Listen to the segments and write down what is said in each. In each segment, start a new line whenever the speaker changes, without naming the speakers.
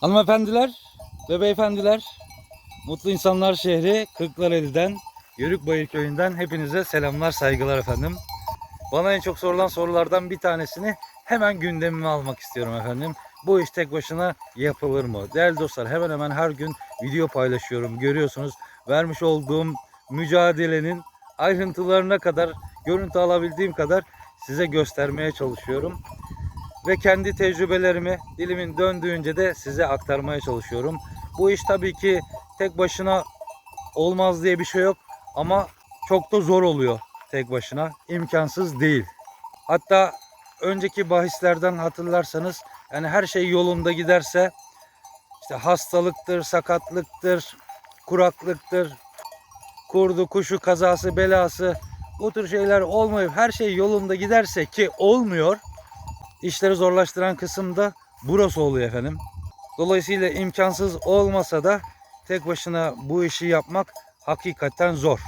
Hanımefendiler ve beyefendiler, Mutlu İnsanlar Şehri Kırklareli'den, Yörükbayır Köyü'nden hepinize selamlar, saygılar efendim. Bana en çok sorulan sorulardan bir tanesini hemen gündemime almak istiyorum efendim. Bu iş tek başına yapılır mı? Değerli dostlar hemen hemen her gün video paylaşıyorum. Görüyorsunuz vermiş olduğum mücadelenin ayrıntılarına kadar, görüntü alabildiğim kadar size göstermeye çalışıyorum ve kendi tecrübelerimi dilimin döndüğünce de size aktarmaya çalışıyorum. Bu iş tabii ki tek başına olmaz diye bir şey yok ama çok da zor oluyor tek başına. İmkansız değil. Hatta önceki bahislerden hatırlarsanız yani her şey yolunda giderse işte hastalıktır, sakatlıktır, kuraklıktır, kurdu, kuşu, kazası, belası bu tür şeyler olmayıp her şey yolunda giderse ki olmuyor. İşleri zorlaştıran kısım da burası oluyor efendim. Dolayısıyla imkansız olmasa da tek başına bu işi yapmak hakikaten zor.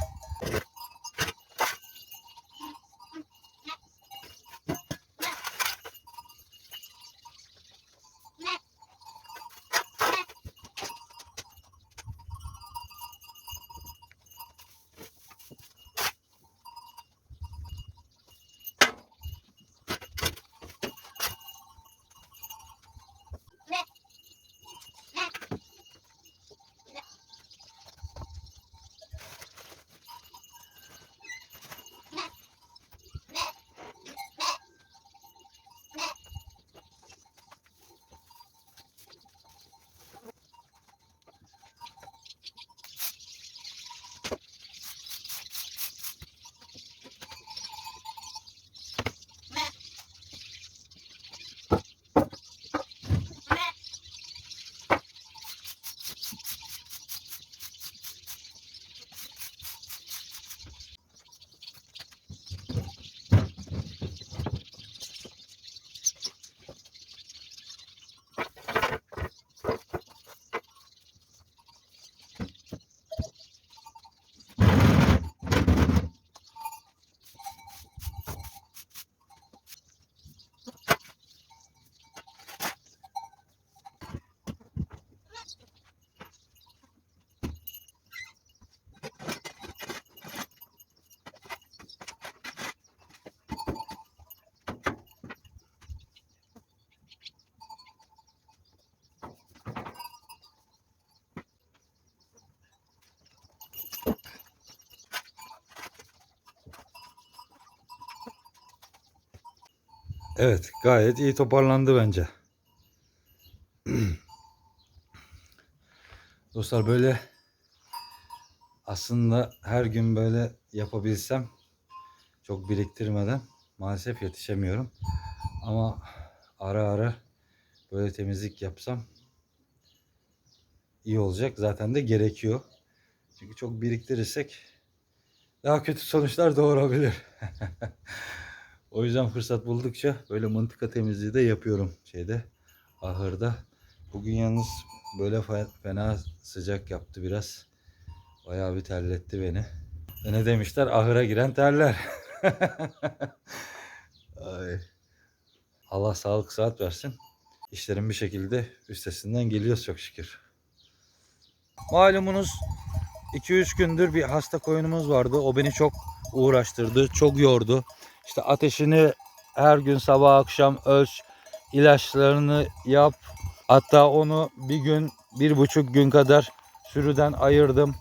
Evet, gayet iyi toparlandı bence. Dostlar böyle aslında her gün böyle yapabilsem çok biriktirmeden maalesef yetişemiyorum. Ama ara ara böyle temizlik yapsam iyi olacak. Zaten de gerekiyor. Çünkü çok biriktirirsek daha kötü sonuçlar doğurabilir. O yüzden fırsat buldukça böyle mıntıka temizliği de yapıyorum şeyde ahırda. Bugün yalnız böyle fe- fena sıcak yaptı biraz. Bayağı bir terletti beni. E ne demişler? Ahıra giren terler. Ay. Allah sağlık saat versin. İşlerin bir şekilde üstesinden geliyoruz çok şükür. Malumunuz 2-3 gündür bir hasta koyunumuz vardı. O beni çok uğraştırdı, çok yordu. İşte ateşini her gün sabah akşam ölç, ilaçlarını yap. Hatta onu bir gün, bir buçuk gün kadar sürüden ayırdım.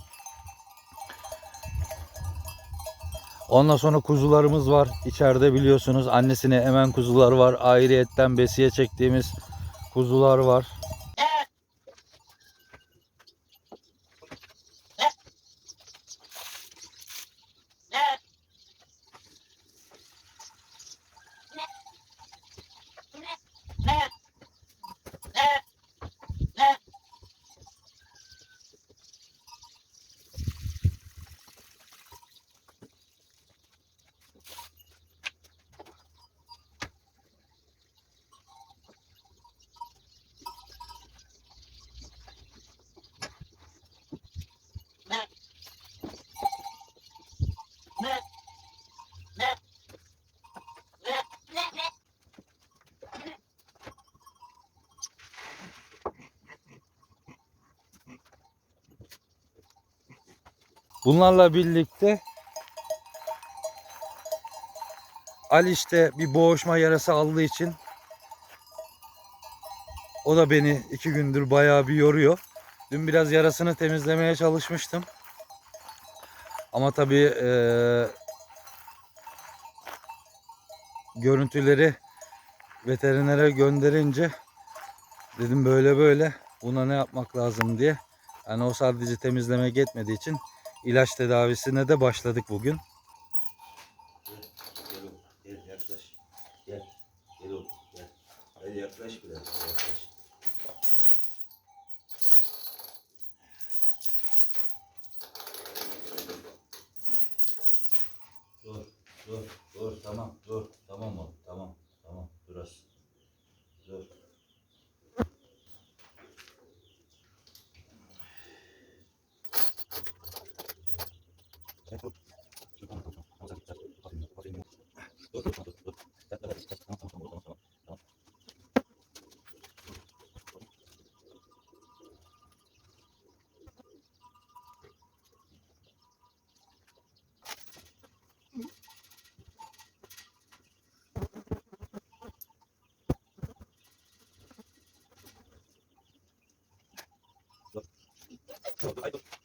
Ondan sonra kuzularımız var. İçeride biliyorsunuz annesine emen kuzular var. Ayrıyetten besiye çektiğimiz kuzular var. Bunlarla birlikte Ali işte bir boğuşma yarası aldığı için o da beni iki gündür bayağı bir yoruyor. Dün biraz yarasını temizlemeye çalışmıştım. Ama tabii eee, görüntüleri veterinere gönderince dedim böyle böyle buna ne yapmak lazım diye. Yani o sadece temizlemek yetmediği için ilaç tedavisine de başladık bugün.
ょうか。はい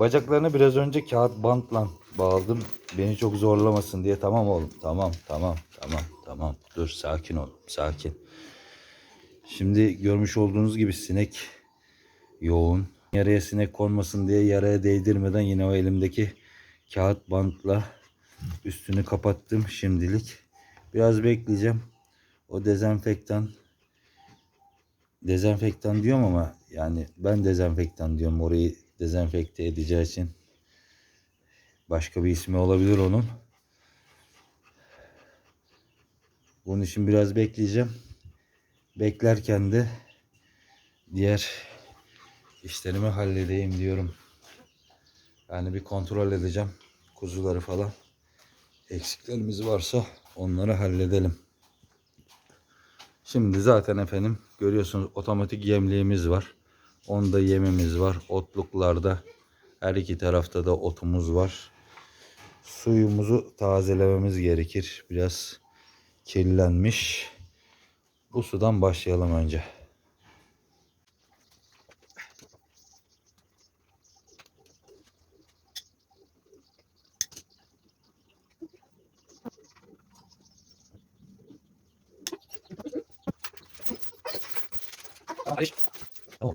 Bacaklarını biraz önce kağıt bantla bağladım. Beni çok zorlamasın diye. Tamam oğlum. Tamam, tamam, tamam, tamam. Dur sakin ol. Sakin. Şimdi görmüş olduğunuz gibi sinek yoğun. Yaraya sinek konmasın diye yaraya değdirmeden yine o elimdeki kağıt bantla üstünü kapattım şimdilik. Biraz bekleyeceğim. O dezenfektan dezenfektan diyorum ama yani ben dezenfektan diyorum orayı dezenfekte edeceği için başka bir ismi olabilir onun. Bunun için biraz bekleyeceğim. Beklerken de diğer işlerimi halledeyim diyorum. Yani bir kontrol edeceğim kuzuları falan. Eksiklerimiz varsa onları halledelim. Şimdi zaten efendim görüyorsunuz otomatik yemliğimiz var. Onda yemimiz var. Otluklarda her iki tarafta da otumuz var. Suyumuzu tazelememiz gerekir. Biraz kirlenmiş. Bu sudan başlayalım önce. Hayır. Tamam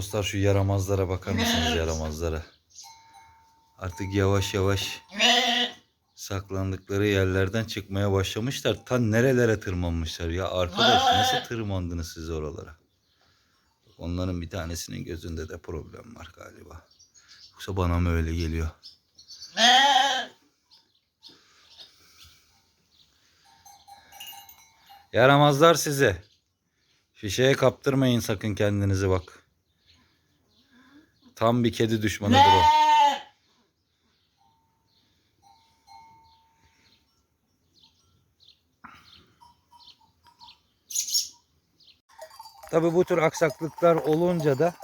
Dostlar şu yaramazlara bakar mısınız yaramazlara? Artık yavaş yavaş saklandıkları yerlerden çıkmaya başlamışlar. Ta nerelere tırmanmışlar ya arkadaş nasıl tırmandınız siz oralara? Onların bir tanesinin gözünde de problem var galiba. Yoksa bana mı öyle geliyor? Yaramazlar size. Fişeye kaptırmayın sakın kendinizi bak. Tam bir kedi düşmanıdır o. Tabi bu tür aksaklıklar olunca da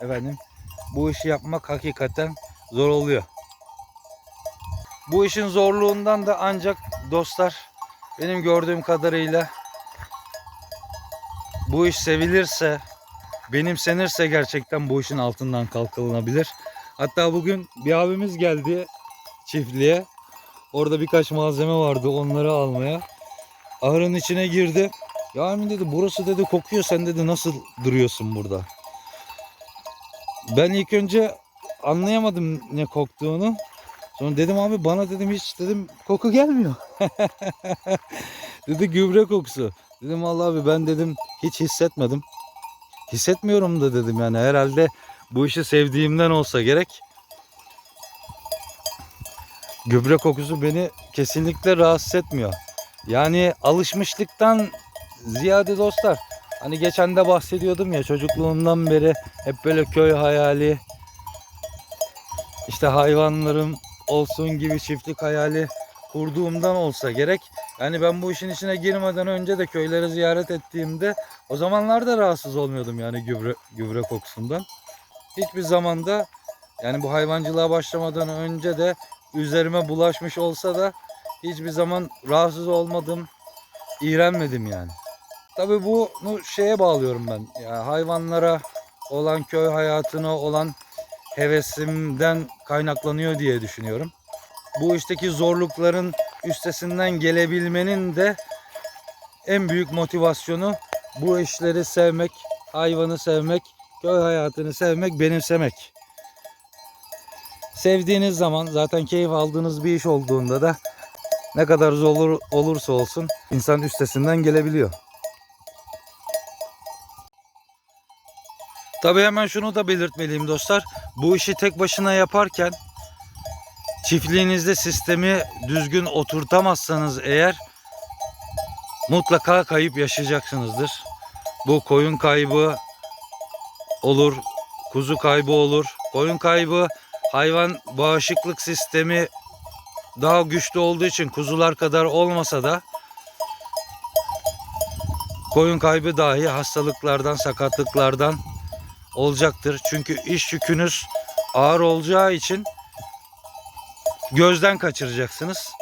efendim bu işi yapmak hakikaten zor oluyor. Bu işin zorluğundan da ancak dostlar benim gördüğüm kadarıyla bu iş sevilirse, benimsenirse gerçekten bu işin altından kalkılınabilir. Hatta bugün bir abimiz geldi çiftliğe. Orada birkaç malzeme vardı onları almaya. Ahırın içine girdi. Ya Emin dedi burası dedi kokuyor sen dedi nasıl duruyorsun burada? Ben ilk önce anlayamadım ne koktuğunu. Sonra dedim abi bana dedim hiç dedim koku gelmiyor. dedi gübre kokusu. Dedim vallahi abi ben dedim hiç hissetmedim. Hissetmiyorum da dedim yani herhalde bu işi sevdiğimden olsa gerek. Gübre kokusu beni kesinlikle rahatsız etmiyor. Yani alışmışlıktan ziyade dostlar. Hani geçen de bahsediyordum ya çocukluğumdan beri hep böyle köy hayali. işte hayvanlarım olsun gibi çiftlik hayali kurduğumdan olsa gerek. Yani ben bu işin içine girmeden önce de köyleri ziyaret ettiğimde o zamanlarda rahatsız olmuyordum yani gübre gübre kokusundan. Hiçbir zamanda yani bu hayvancılığa başlamadan önce de üzerime bulaşmış olsa da hiçbir zaman rahatsız olmadım, iğrenmedim yani. Tabii bunu şeye bağlıyorum ben. Yani hayvanlara olan köy hayatına olan hevesimden kaynaklanıyor diye düşünüyorum. Bu işteki zorlukların üstesinden gelebilmenin de en büyük motivasyonu bu işleri sevmek, hayvanı sevmek, köy hayatını sevmek, benimsemek. Sevdiğiniz zaman zaten keyif aldığınız bir iş olduğunda da ne kadar zor olur, olursa olsun insan üstesinden gelebiliyor. Tabii hemen şunu da belirtmeliyim dostlar. Bu işi tek başına yaparken çiftliğinizde sistemi düzgün oturtamazsanız eğer mutlaka kayıp yaşayacaksınızdır. Bu koyun kaybı olur, kuzu kaybı olur. Koyun kaybı hayvan bağışıklık sistemi daha güçlü olduğu için kuzular kadar olmasa da koyun kaybı dahi hastalıklardan, sakatlıklardan olacaktır. Çünkü iş yükünüz ağır olacağı için gözden kaçıracaksınız.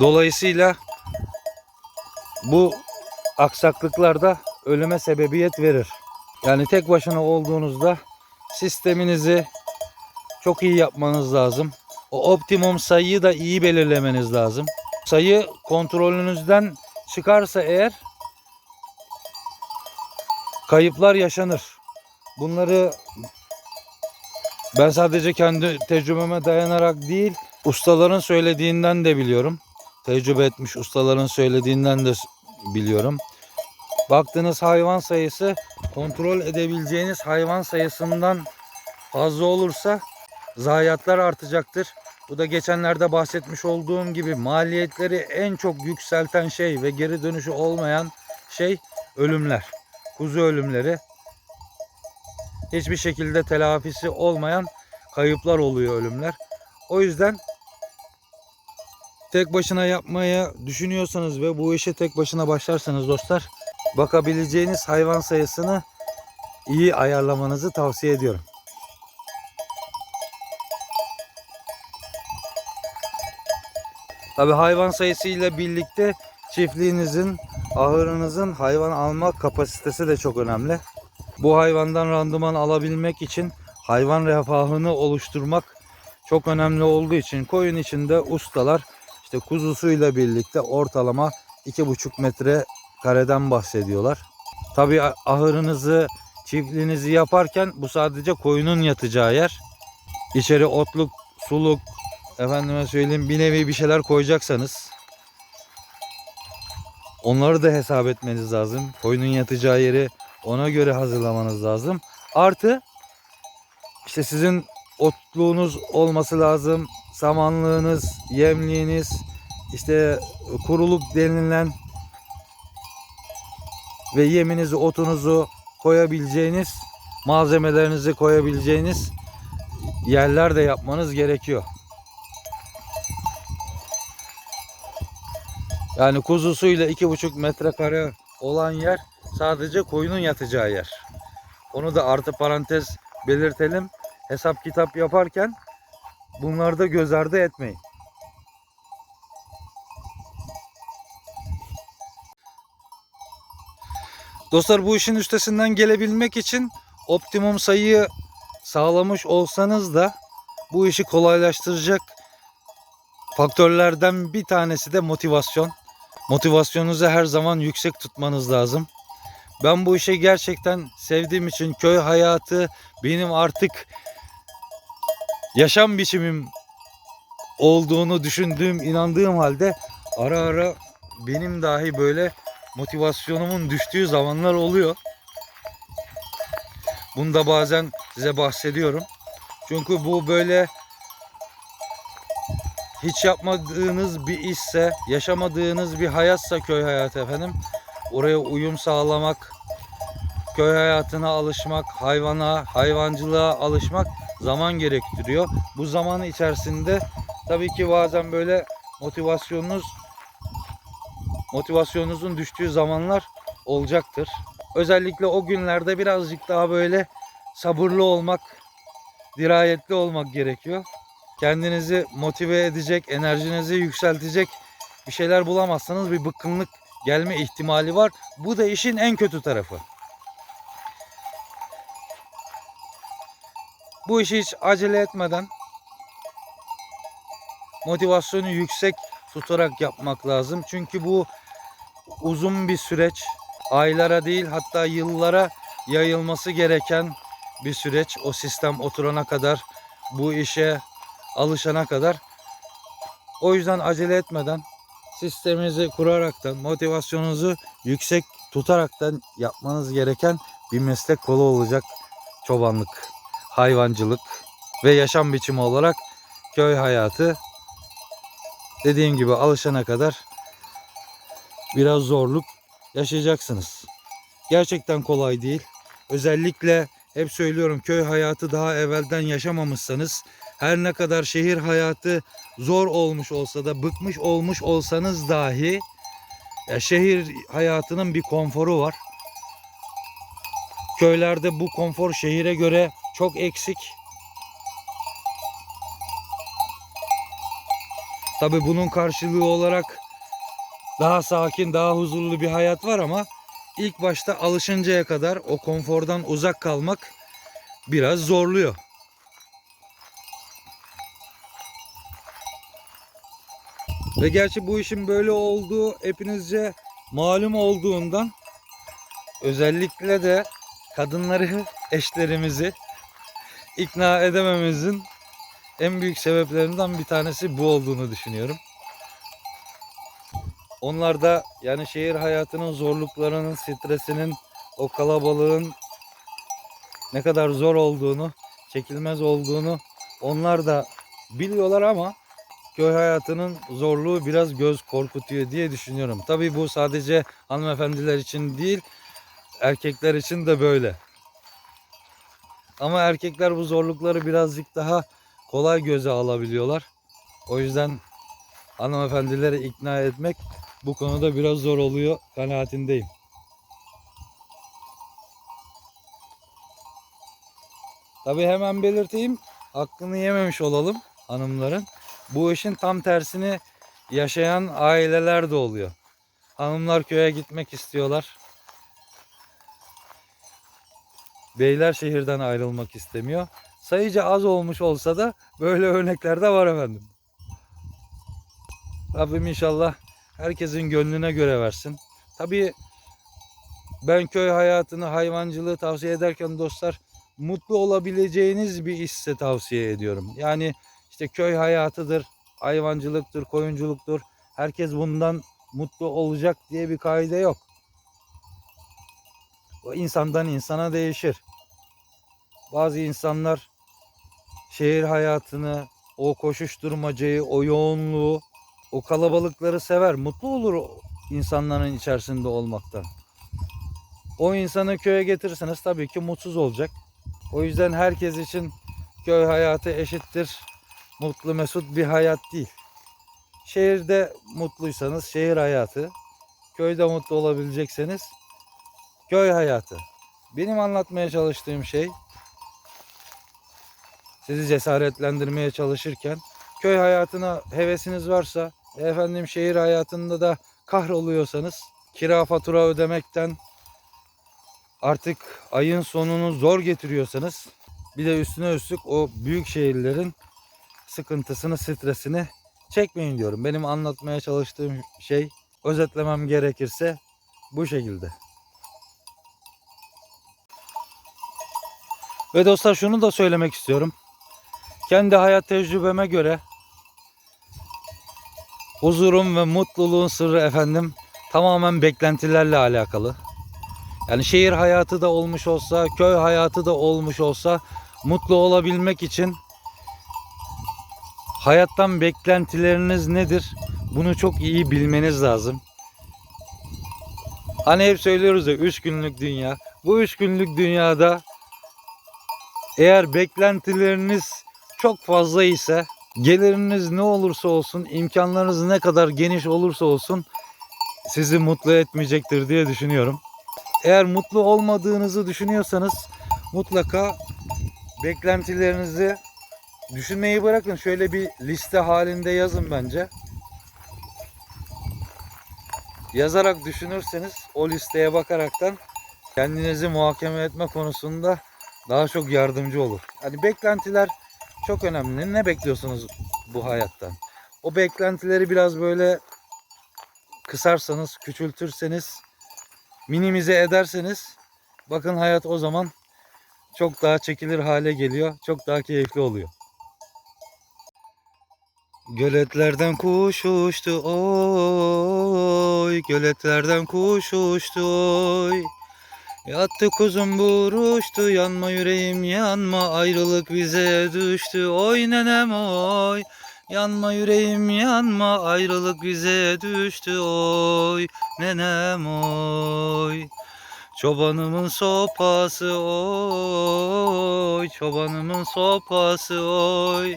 Dolayısıyla bu aksaklıklar da ölüme sebebiyet verir. Yani tek başına olduğunuzda sisteminizi çok iyi yapmanız lazım. O optimum sayıyı da iyi belirlemeniz lazım. Sayı kontrolünüzden çıkarsa eğer kayıplar yaşanır. Bunları ben sadece kendi tecrübeme dayanarak değil, ustaların söylediğinden de biliyorum. Tecrübe etmiş ustaların söylediğinden de biliyorum. Baktığınız hayvan sayısı kontrol edebileceğiniz hayvan sayısından fazla olursa zayiatlar artacaktır. Bu da geçenlerde bahsetmiş olduğum gibi maliyetleri en çok yükselten şey ve geri dönüşü olmayan şey ölümler. Kuzu ölümleri. Hiçbir şekilde telafisi olmayan kayıplar oluyor ölümler. O yüzden tek başına yapmaya düşünüyorsanız ve bu işe tek başına başlarsanız dostlar bakabileceğiniz hayvan sayısını iyi ayarlamanızı tavsiye ediyorum. Tabi hayvan sayısı ile birlikte çiftliğinizin, ahırınızın hayvan alma kapasitesi de çok önemli. Bu hayvandan randıman alabilmek için hayvan refahını oluşturmak çok önemli olduğu için koyun içinde ustalar işte kuzusuyla birlikte ortalama 2,5 metre kareden bahsediyorlar. Tabi ahırınızı çiftliğinizi yaparken bu sadece koyunun yatacağı yer. İçeri otluk, suluk, efendime söyleyeyim bir nevi bir şeyler koyacaksanız onları da hesap etmeniz lazım. Koyunun yatacağı yeri ona göre hazırlamanız lazım. Artı işte sizin otluğunuz olması lazım. Samanlığınız, yemliğiniz, işte kuruluk denilen ve yeminizi, otunuzu koyabileceğiniz, malzemelerinizi koyabileceğiniz yerler de yapmanız gerekiyor. Yani kuzusuyla iki buçuk metrekare olan yer sadece koyunun yatacağı yer. Onu da artı parantez belirtelim. Hesap kitap yaparken bunları da göz ardı etmeyin. Dostlar bu işin üstesinden gelebilmek için optimum sayıyı sağlamış olsanız da bu işi kolaylaştıracak faktörlerden bir tanesi de motivasyon. Motivasyonunuzu her zaman yüksek tutmanız lazım. Ben bu işi gerçekten sevdiğim için köy hayatı benim artık yaşam biçimim olduğunu düşündüğüm, inandığım halde ara ara benim dahi böyle motivasyonumun düştüğü zamanlar oluyor. Bunu da bazen size bahsediyorum. Çünkü bu böyle hiç yapmadığınız bir işse, yaşamadığınız bir hayatsa köy hayatı efendim. Oraya uyum sağlamak, köy hayatına alışmak, hayvana, hayvancılığa alışmak zaman gerektiriyor. Bu zaman içerisinde tabii ki bazen böyle motivasyonunuz motivasyonunuzun düştüğü zamanlar olacaktır. Özellikle o günlerde birazcık daha böyle sabırlı olmak, dirayetli olmak gerekiyor. Kendinizi motive edecek, enerjinizi yükseltecek bir şeyler bulamazsanız bir bıkkınlık gelme ihtimali var. Bu da işin en kötü tarafı. Bu işi hiç acele etmeden motivasyonu yüksek tutarak yapmak lazım. Çünkü bu uzun bir süreç. Aylara değil hatta yıllara yayılması gereken bir süreç. O sistem oturana kadar, bu işe alışana kadar. O yüzden acele etmeden sisteminizi kuraraktan, motivasyonunuzu yüksek tutaraktan yapmanız gereken bir meslek kolu olacak çobanlık, hayvancılık ve yaşam biçimi olarak köy hayatı dediğim gibi alışana kadar biraz zorluk yaşayacaksınız. Gerçekten kolay değil. Özellikle hep söylüyorum köy hayatı daha evvelden yaşamamışsanız her ne kadar şehir hayatı zor olmuş olsa da bıkmış olmuş olsanız dahi ya şehir hayatının bir konforu var. Köylerde bu konfor şehire göre çok eksik. Tabi bunun karşılığı olarak daha sakin, daha huzurlu bir hayat var ama ilk başta alışıncaya kadar o konfordan uzak kalmak biraz zorluyor. Ve gerçi bu işin böyle olduğu hepinizce malum olduğundan özellikle de kadınları, eşlerimizi ikna edememizin en büyük sebeplerinden bir tanesi bu olduğunu düşünüyorum. Onlar da yani şehir hayatının zorluklarının, stresinin, o kalabalığın ne kadar zor olduğunu, çekilmez olduğunu onlar da biliyorlar ama köy hayatının zorluğu biraz göz korkutuyor diye düşünüyorum. Tabii bu sadece hanımefendiler için değil, erkekler için de böyle. Ama erkekler bu zorlukları birazcık daha kolay göze alabiliyorlar. O yüzden hanımefendileri ikna etmek bu konuda biraz zor oluyor kanaatindeyim. Tabii hemen belirteyim. Hakkını yememiş olalım hanımların. Bu işin tam tersini yaşayan aileler de oluyor. Hanımlar köye gitmek istiyorlar. Beyler şehirden ayrılmak istemiyor. Sayıca az olmuş olsa da böyle örnekler de var efendim. Rabbim inşallah herkesin gönlüne göre versin. Tabii Ben köy hayatını, hayvancılığı tavsiye ederken dostlar mutlu olabileceğiniz bir işse tavsiye ediyorum. Yani işte köy hayatıdır, hayvancılıktır, koyunculuktur. Herkes bundan mutlu olacak diye bir kaide yok. O insandan insana değişir. Bazı insanlar şehir hayatını, o koşuşturmacayı, o yoğunluğu, o kalabalıkları sever. Mutlu olur insanların içerisinde olmaktan. O insanı köye getirirseniz tabii ki mutsuz olacak. O yüzden herkes için köy hayatı eşittir. Mutlu mesut bir hayat değil. Şehirde mutluysanız şehir hayatı, köyde mutlu olabilecekseniz köy hayatı. Benim anlatmaya çalıştığım şey sizi cesaretlendirmeye çalışırken köy hayatına hevesiniz varsa efendim şehir hayatında da kahroluyorsanız kira fatura ödemekten artık ayın sonunu zor getiriyorsanız bir de üstüne üstlük o büyük şehirlerin sıkıntısını, stresini çekmeyin diyorum. Benim anlatmaya çalıştığım şey özetlemem gerekirse bu şekilde. Ve dostlar şunu da söylemek istiyorum. Kendi hayat tecrübeme göre huzurum ve mutluluğun sırrı efendim tamamen beklentilerle alakalı. Yani şehir hayatı da olmuş olsa, köy hayatı da olmuş olsa mutlu olabilmek için hayattan beklentileriniz nedir? Bunu çok iyi bilmeniz lazım. Hani hep söylüyoruz ya 3 günlük dünya. Bu 3 günlük dünyada eğer beklentileriniz çok fazla ise geliriniz ne olursa olsun, imkanlarınız ne kadar geniş olursa olsun sizi mutlu etmeyecektir diye düşünüyorum. Eğer mutlu olmadığınızı düşünüyorsanız mutlaka beklentilerinizi düşünmeyi bırakın. Şöyle bir liste halinde yazın bence. Yazarak düşünürseniz o listeye bakaraktan kendinizi muhakeme etme konusunda daha çok yardımcı olur. Hani beklentiler çok önemli. Ne bekliyorsunuz bu hayattan? O beklentileri biraz böyle kısarsanız, küçültürseniz, minimize ederseniz bakın hayat o zaman çok daha çekilir hale geliyor. Çok daha keyifli oluyor. Göletlerden kuş uçtu oy Göletlerden kuş uçtu oy Yattı kuzum buruştu yanma yüreğim yanma. Ayrılık bize düştü. Oy nenem oy. Yanma yüreğim yanma. Ayrılık bize düştü. Oy nenem oy. Çobanımın sopası oy. Çobanımın sopası oy.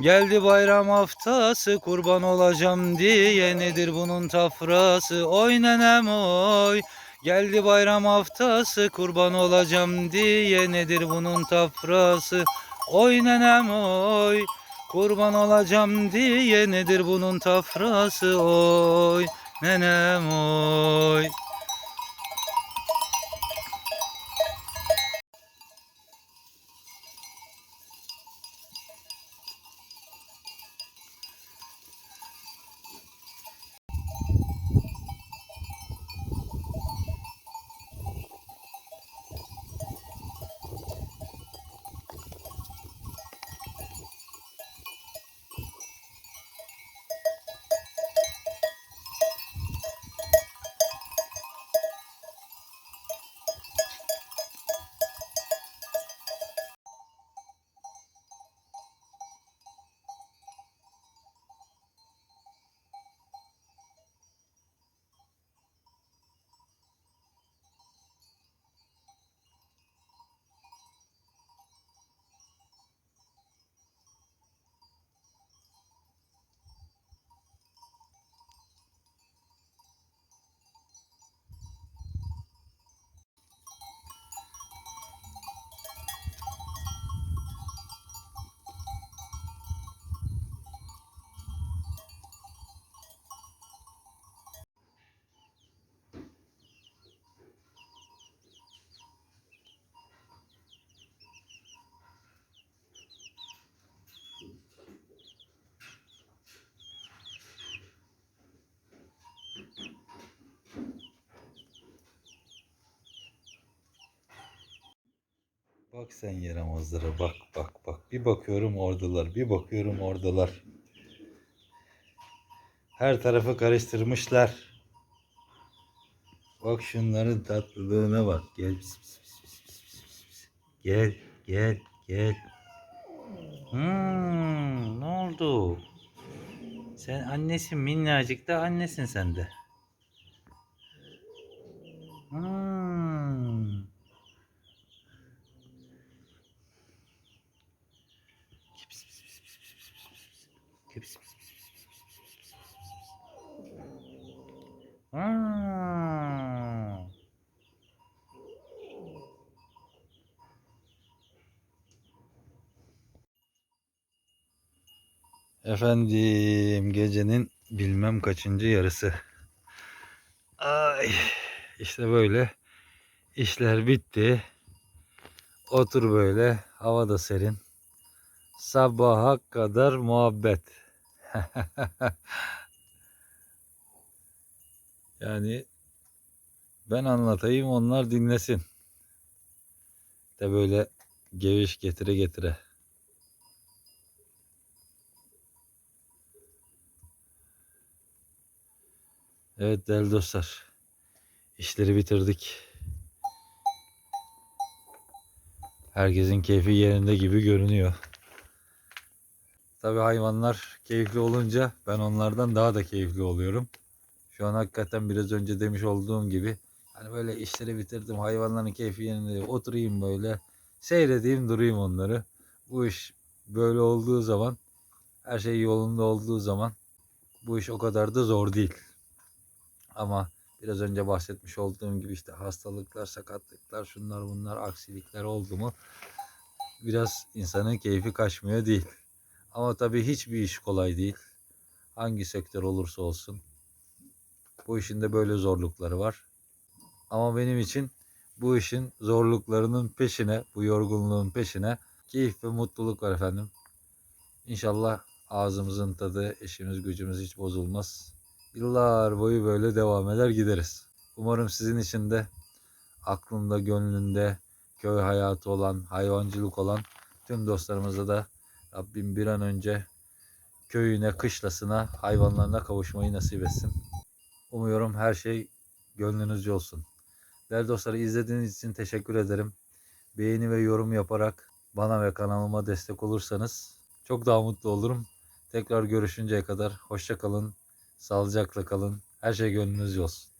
Geldi bayram haftası kurban olacağım diye nedir bunun tafrası? Oy nenem oy Geldi bayram haftası kurban olacağım diye nedir bunun tafrası? Oy nenem oy Kurban olacağım diye nedir bunun tafrası? Oy nenem oy Bak sen yaramazlara bak bak bak. Bir bakıyorum oradalar, bir bakıyorum oradalar. Her tarafı karıştırmışlar. Bak şunların tatlılığına bak. Gel. pis, pis, pis, pis, pis, pis. Gel, gel, gel. Hmm, ne oldu? Sen annesin minnacık da annesin sen de. Efendim gecenin bilmem kaçıncı yarısı. Ay işte böyle işler bitti. Otur böyle hava da serin. Sabaha kadar muhabbet. yani ben anlatayım onlar dinlesin. De böyle geviş getire getire. Evet değerli dostlar. işleri bitirdik. Herkesin keyfi yerinde gibi görünüyor. Tabi hayvanlar keyifli olunca ben onlardan daha da keyifli oluyorum. Şu an hakikaten biraz önce demiş olduğum gibi hani böyle işleri bitirdim hayvanların keyfi yerinde oturayım böyle seyredeyim durayım onları. Bu iş böyle olduğu zaman her şey yolunda olduğu zaman bu iş o kadar da zor değil. Ama biraz önce bahsetmiş olduğum gibi işte hastalıklar, sakatlıklar, şunlar bunlar, aksilikler oldu mu biraz insanın keyfi kaçmıyor değil. Ama tabii hiçbir iş kolay değil. Hangi sektör olursa olsun. Bu işin de böyle zorlukları var. Ama benim için bu işin zorluklarının peşine, bu yorgunluğun peşine keyif ve mutluluk var efendim. İnşallah ağzımızın tadı, işimiz gücümüz hiç bozulmaz. Yıllar boyu böyle devam eder gideriz. Umarım sizin için de aklında, gönlünde köy hayatı olan, hayvancılık olan tüm dostlarımıza da Rabbim bir an önce köyüne, kışlasına, hayvanlarına kavuşmayı nasip etsin. Umuyorum her şey gönlünüzce olsun. Değerli dostlar izlediğiniz için teşekkür ederim. Beğeni ve yorum yaparak bana ve kanalıma destek olursanız çok daha mutlu olurum. Tekrar görüşünceye kadar hoşça kalın, sağlıcakla kalın. Her şey gönlünüzce olsun.